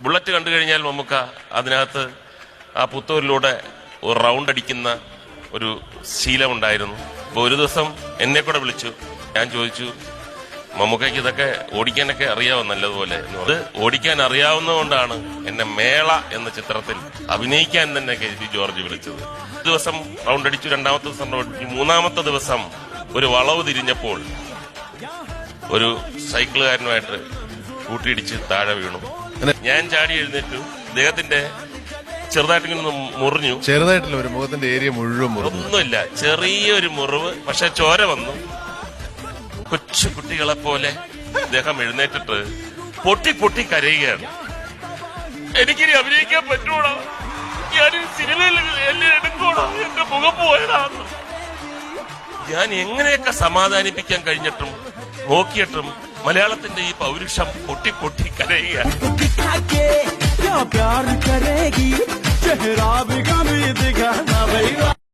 Bullet കണ്ടു കഴിഞ്ഞാൽ നമുക്ക് അതിനകത്ത് ആ പുത്തൂരിലൂടെ ഒരു റൗണ്ട് അടിക്കുന്ന ഒരു ശീലമുണ്ടായിരുന്നു. അപ്പൊ ഒരു ദിവസം എന്നെ കൂടെ വിളിച്ചു. ഞാൻ ചോദിച്ചു മമ്മൂക്കയ്ക്ക് ഇതൊക്കെ ഓടിക്കാനൊക്കെ അറിയാവോ നല്ലതുപോലെ? അത് ഓടിക്കാൻ അറിയാവുന്നതുകൊണ്ടാണ് എന്നെ മേള എന്ന ചിത്രത്തിൽ അഭിനയിക്കാൻ തന്നെ കെ. ജി. ജോർജ് വിളിച്ചത്. ദിവസം റൗണ്ട് അടിച്ചു. രണ്ടാമത്തെ ദിവസം റൗണ്ട് അടിച്ചു. മൂന്നാമത്തെ ദിവസം ഒരു വളവ് തിരിഞ്ഞപ്പോൾ ഒരു സൈക്കിളുകാരനുമായിട്ട് കൂട്ടിയിടിച്ച് താഴെ വീണു. ഞാൻ ചാടി എഴുന്നേറ്റു. അദ്ദേഹത്തിന്റെ ചെറുതായിട്ടിങ്ങനെ മുറിഞ്ഞു. ചെറുതായിട്ടുള്ള ഒരു മുഖത്തിന്റെ ഏരിയ മുഴുവൻ മുറിഞ്ഞു. ഒന്നുമില്ല. ചെറിയൊരു മുറിവ്. പക്ഷെ ചോര വന്നു. കൊച്ചു കുട്ടികളെ പോലെ അദ്ദേഹം എഴുന്നേറ്റിട്ട് പൊട്ടി പൊട്ടി കരയുകയാണ്. എനിക്കിനി അഭിനയിക്കാൻ പറ്റൂടാ. ഞാൻ സിനിമയിൽ എന്നെ എടുക്കൂടാ. എന്റെ മുഖം പോയടാ ഞാൻ എങ്ങനെയൊക്കെ സമാധാനിപ്പിക്കാൻ കഴിഞ്ഞിട്ടും നോക്കിയിട്ടും മലയാളത്തിന്റെ ഈ പൗരുഷം പൊട്ടി പൊട്ടി കരയുകയാണ്